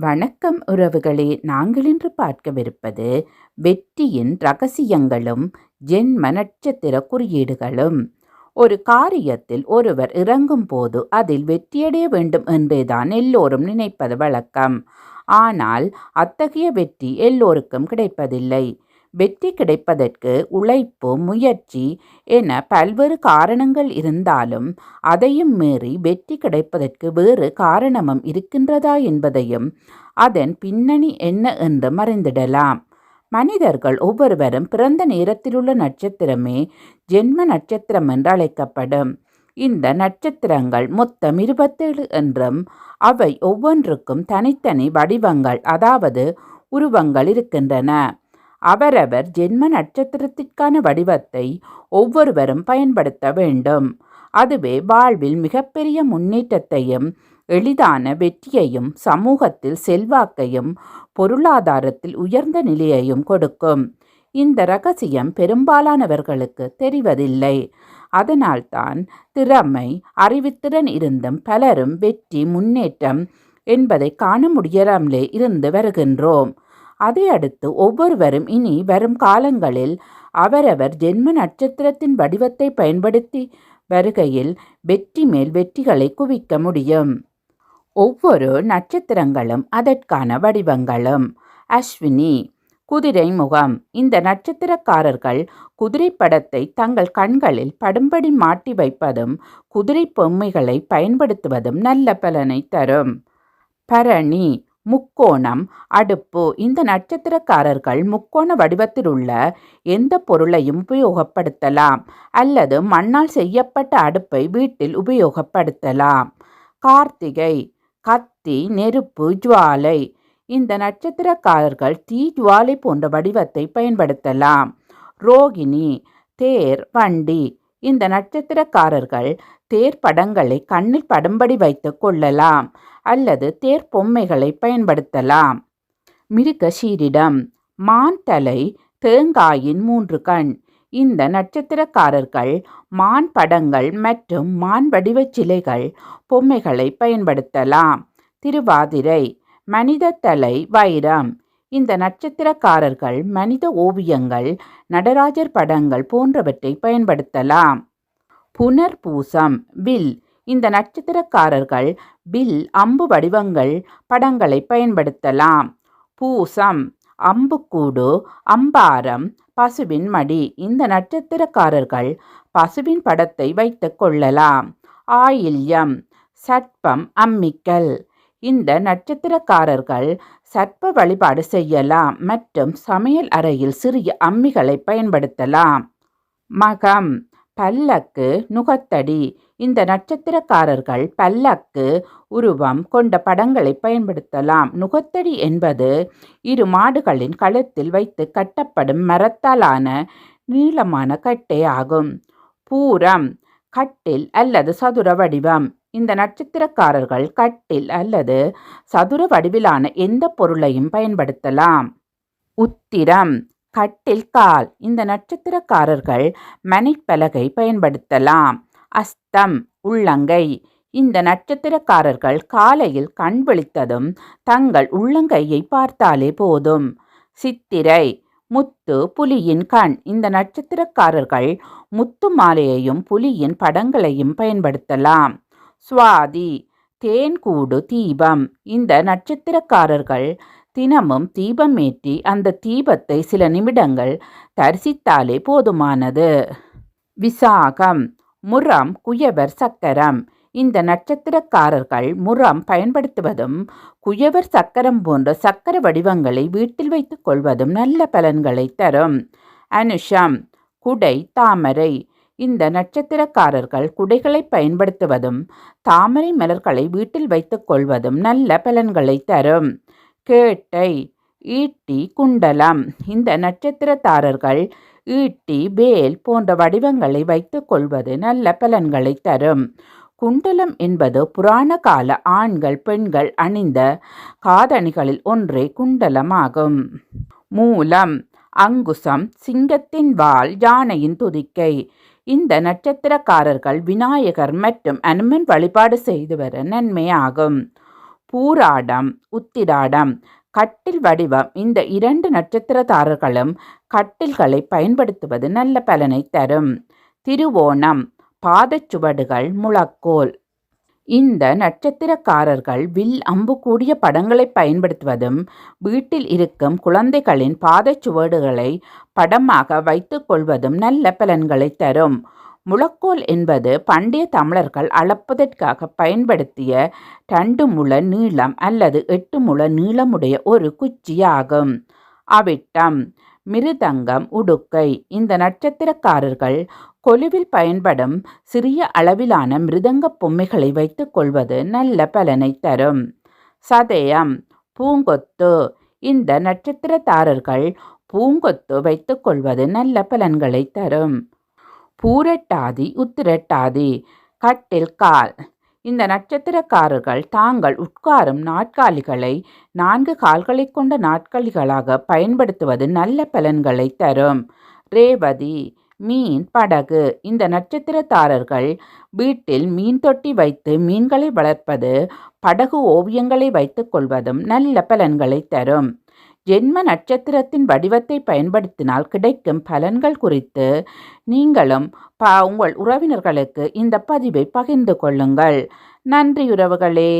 வணக்கம் உறவுகளே. நாங்கள் இன்று பார்க்கவிருப்பது வெற்றியின் ரகசியங்களும் ஜென்ம நட்சத்திர குறியீடுகளும். ஒரு காரியத்தில் ஒருவர் இறங்கும் போது அதில் வெற்றியடைய வேண்டும் என்றேதான் எல்லோரும் நினைப்பது வழக்கம். ஆனால் அத்தகைய வெற்றி எல்லோருக்கும் கிடைப்பதில்லை. வெற்றி கிடைப்பதற்கு உழைப்பு முயற்சி என பல்வேறு காரணங்கள் இருந்தாலும் அதையும் மீறி வெற்றி கிடைப்பதற்கு வேறு காரணமும் இருக்கின்றதா என்பதையும் அதன் பின்னணி என்ன என்று மறைந்திடலாம். மனிதர்கள் ஒவ்வொருவரும் பிறந்த நேரத்திலுள்ள நட்சத்திரமே ஜென்ம நட்சத்திரம் என்று அழைக்கப்படும். இந்த நட்சத்திரங்கள் மொத்தம் இருபத்தேழு என்றும் அவை ஒவ்வொன்றுக்கும் தனித்தனி வடிவங்கள் அதாவது உருவங்கள் இருக்கின்றன. அவரவர் ஜென்ம நட்சத்திரத்திற்கான வடிவத்தை ஒவ்வொருவரும் பயன்படுத்த வேண்டும். அதுவே வாழ்வில் மிகப்பெரிய முன்னேற்றத்தையும் எளிதான வெற்றியையும் சமூகத்தில் செல்வாக்கையும் பொருளாதாரத்தில் உயர்ந்த நிலையையும் கொடுக்கும். இந்த ரகசியம் பெரும்பாலானவர்களுக்கு தெரிவதில்லை. அதனால்தான் திறமை அறிவுத்திறன் இருந்தும் பலரும் வெற்றி முன்னேற்றம் என்பதை காண முடியாமலே இருந்து வருகின்றோம். அதை அடுத்து ஒவ்வொருவரும் இனி வரும் காலங்களில் அவரவர் ஜென்ம நட்சத்திரத்தின் வடிவத்தை பயன்படுத்தி வருகையில் வெற்றி மேல் வெற்றிகளை குவிக்க முடியும். ஒவ்வொரு நட்சத்திரங்களும் அதற்கான வடிவங்களும். அஸ்வினி குதிரை முகம். இந்த நட்சத்திரக்காரர்கள் குதிரை படத்தை தங்கள் கண்களில் படும்படி மாட்டி வைப்பதும் குதிரை பொம்மைகளை பயன்படுத்துவதும் நல்ல பலனை தரும். பரணி முக்கோணம் அடுப்பு. இந்த நட்சத்திரக்காரர்கள் முக்கோண வடிவத்தில் உள்ள எந்த பொருளையும் உபயோகப்படுத்தலாம் அல்லது மண்ணால் செய்யப்பட்ட அடுப்பை வீட்டில் உபயோகப்படுத்தலாம். கார்த்திகை கத்தி நெருப்பு ஜுவாலை. இந்த நட்சத்திரக்காரர்கள் தீ ஜுவாலை போன்ற வடிவத்தை பயன்படுத்தலாம். ரோகிணி தேர் வண்டி. இந்த நட்சத்திரக்காரர்கள் தேர் படங்களை கண்ணில் படம்படி வைத்து கொள்ளலாம் அல்லது தேர் பொம்மைகளை பயன்படுத்தலாம். மிருகஷீரிடம் மான் தலை தேங்காயின் மூன்று கண். இந்த நட்சத்திரக்காரர்கள் மான் படங்கள் மற்றும் மான் வடிவச் சிலைகள் பொம்மைகளை பயன்படுத்தலாம். திருவாதிரை மனித தலை வைரம். இந்த நட்சத்திரக்காரர்கள் மனித ஓவியங்கள் நடராஜர் படங்கள் போன்றவற்றை பயன்படுத்தலாம். புனர்பூசம் வில். இந்த நட்சத்திரக்காரர்கள் வில் அம்பு வடிவங்கள் படங்களை பயன்படுத்தலாம். பூசம் அம்புக்கூடு அம்பாரம் பசுவின் மடி. இந்த நட்சத்திரக்காரர்கள் பசுவின் படத்தை வைத்து கொள்ளலாம். ஆயில்யம் சட்பம் அம்மிக்கல். இந்த நட்சத்திரக்காரர்கள் சர்ப்ப வழிபாடு செய்யலாம். மற்றும் சமையல் அறையில் சிறிய அம்மிகளை பயன்படுத்தலாம். மகம். பல்லக்கு நுகத்தடி. இந்த நட்சத்திரக்காரர்கள் பல்லக்கு உருவம் கொண்ட படங்களை பயன்படுத்தலாம். நுகத்தடி என்பது இரு மாடுகளின் கழுத்தில் வைத்து கட்டப்படும் மரத்தாலான நீளமான கட்டை ஆகும். பூரம். கட்டில் அல்லது சதுர வடிவம். இந்த நட்சத்திரக்காரர்கள் கட்டில் அல்லது சதுர வடிவிலான எந்த பொருளையும் பயன்படுத்தலாம். உத்திரம் கட்டில் கால். இந்த நட்சத்திரக்காரர்கள் மணிப்பலகை பயன்படுத்தலாம். அஸ்தம் உள்ளங்கை. இந்த நட்சத்திரக்காரர்கள் காலையில் கண் விழித்ததும் தங்கள் உள்ளங்கையை பார்த்தாலே போதும். சித்திரை முத்து புலியின் கண். இந்த நட்சத்திரக்காரர்கள் முத்து மாலையையும் புலியின் படங்களையும் பயன்படுத்தலாம். சுவாதி தேன்கூடு தீபம். இந்த நட்சத்திரக்காரர்கள் தினமும் தீபம் ஏற்றி அந்த தீபத்தை சில நிமிடங்கள் தரிசித்தாலே போதுமானது. விசாகம் முரம் குயவர் சக்கரம். இந்த நட்சத்திரக்காரர்கள் முரம் பயன்படுத்துவதும் குயவர் சக்கரம் போன்ற சக்கர வடிவங்களை வீட்டில் வைத்துக் கொள்வதும் நல்ல பலன்களை தரும். அனுஷம் குடை தாமரை இந்த நட்சத்திரக்காரர்கள் குடைகளை பயன்படுத்துவதும் தாமரை மலர்களை வீட்டில் வைத்துக் கொள்வதும் நல்ல பலன்களை தரும். கேட்டை ஈட்டி குண்டலம். இந்த நட்சத்திரத்தாரர்கள் ஈட்டி வேல் போன்ற வடிவங்களை வைத்துக் கொள்வது நல்ல பலன்களை தரும். குண்டலம் என்பது புராண கால ஆண்கள் பெண்கள் அணிந்த காதணிகளில் ஒன்றே குண்டலமாகும். மூலம் அங்குசம் சிங்கத்தின் வால் யானையின் துதிக்கை. இந்த நட்சத்திரக்காரர்கள் விநாயகர் மற்றும் அனுமன் வழிபாடு செய்து வர நன்மையாகும். பூராடம் உத்திராடம் கட்டில் வடிவம் இந்த இரண்டு நட்சத்திரதாரர்களும் கட்டில்களை பயன்படுத்துவது நல்ல பலனை தரும். திருவோணம் பாதச்சுவடுகள் முழக்கோல் இந்த நட்சத்திரக்காரர்கள் வில் அம்பு கூடிய படங்களை பயன்படுத்துவதும் வீட்டில் இருக்கும் குழந்தைகளின் பாதச்சுவடுகளை படமாக வைத்துக்கொள்வதும் நல்ல பலன்களை தரும். முழக்கோல் என்பது பண்டைய தமிழர்கள் அளப்பதற்காக பயன்படுத்திய ரெண்டு முழ நீளம் அல்லது எட்டு முழ நீளமுடைய ஒரு குச்சியாகும். அவிட்டம் மிருதங்கம் உடுக்கை. இந்த நட்சத்திரக்காரர்கள் கொலுவில் பயன்படும் சிறிய அளவிலான மிருதங்க பொம்மைகளை வைத்துக் கொள்வது நல்ல பலனை தரும். சதயம். பூங்கொத்து. இந்த நட்சத்திரத்தாரர்கள் பூங்கொத்து வைத்துக் கொள்வது நல்ல பலன்களை தரும். பூரட்டாதி உத்திரட்டாதி. கட்டில் கால். இந்த நட்சத்திரக்காரர்கள் தாங்கள் உட்காரும் நாட்காலிகளை நான்கு கால்களை கொண்ட நாட்காலிகளாக பயன்படுத்துவது நல்ல பலன்களை தரும். ரேவதி. மீன் படகு. இந்த நட்சத்திரத்தாரர்கள் வீட்டில் மீன் தொட்டி வைத்து மீன்களை வளர்ப்பது படகு ஓவியங்களை வைத்துக் கொள்வதும் நல்ல பலன்களை தரும். ஜென்ம நட்சத்திரத்தின் வடிவத்தை பயன்படுத்தினால் கிடைக்கும் பலன்கள் குறித்து நீங்களும் பா உங்கள் உறவினர்களுக்கு இந்த பதிவை பகிர்ந்து கொள்ளுங்கள். நன்றி உறவுகளே.